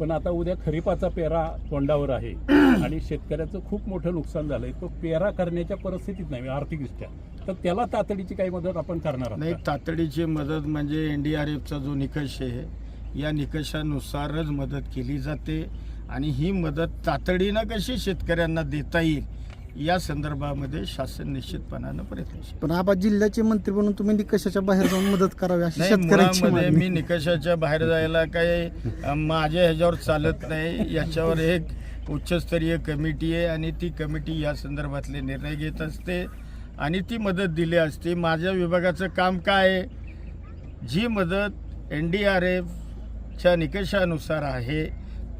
पण आता उद्या खरीपाचा पेरा तोंडावर आहे. आणि शेतकऱ्याचं खूप मोठं नुकसान झालंय. तो पेरा करण्याच्या परिस्थितीत नाही आर्थिकदृष्ट्या. तर त्याला तातडीची काही मदत आपण करणार आहोत नाही? तातडीची मदत म्हणजे एन डी आर एफचा जो निकष आहे या निकषानुसारच मदत केली जाते. आणि ही मदत तातडीनं कशी शेतकऱ्यांना देता येईल या संदर्भामध्ये शासन निश्चितपणानं प्रयत्नशील. पण आबा जिल्ह्याचे मंत्री म्हणून तुम्ही निकषाच्या बाहेर जाऊन मदत करावी अशी नाही शेतकऱ्यांची मुळामध्ये मागणी. मी निकषाच्या बाहेर जायला काही माझ्या ह्याच्यावर चालत नाही. याच्यावर एक उच्चस्तरीय कमिटी आहे आणि ती कमिटी या संदर्भातले निर्णय घेत असते आणि ती मदत दिली असते. माझ्या विभागाचं काम काय आहे? जी मदत एन डी आर एफच्या निकषानुसार आहे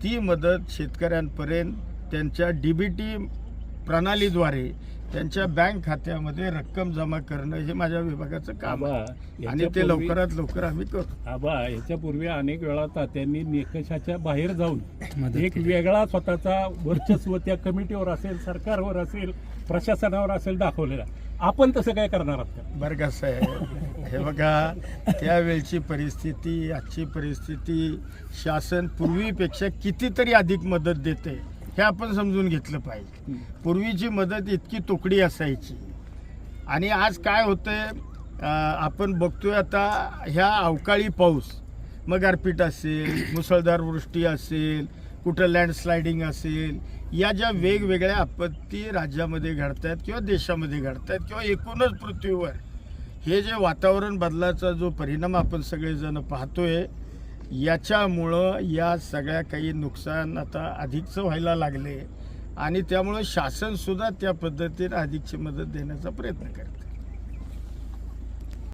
ती मदत शेतकऱ्यांपर्यंत त्यांच्या डी बी टी प्रणालीद्वारे त्यांच्या बँक खात्यामध्ये रक्कम जमा करणं हे माझ्या विभागाचं काम आहे. आणि ते लवकरात लवकर आम्ही करतो. आबा याच्यापूर्वी अनेक वेळा तात्यांनी निकषाच्या बाहेर जाऊन एक वेगळा स्वतःचा वर्चस्व त्या कमिटीवर असेल सरकारवर असेल प्रशासनावर असेल दाखवलेला. आपण तसं काय करणार आहात? का बरं कसं आहे हे बघा त्यावेळची परिस्थिती आजची परिस्थिती शासन पूर्वीपेक्षा कितीतरी अधिक मदत देते हे आपण समजून घेतलं पाहिजे. पूर्वीची मदत इतकी तुकडी असायची. आणि आज काय होतंय अं, आपण बघतोय आता ह्या अवकाळी पाऊस. मग गारपीट असेल मुसळधार वृष्टी असेल कुठं लँडस्लायडिंग असेल या ज्या वेगवेगळ्या आपत्ती राज्यामध्ये घडत आहेत किंवा देशामध्ये घडत आहेत किंवा एकूणच पृथ्वीवर हे जे वातावरण बदलाचा जो परिणाम आपण सगळेजण पाहतोय याच्यामुळं या सगळ्या काही नुकसान आता अधिकचं व्हायला लागले. आणि त्यामुळं शासनसुद्धा त्या पद्धतीनं अधिकची मदत देण्याचा प्रयत्न करते.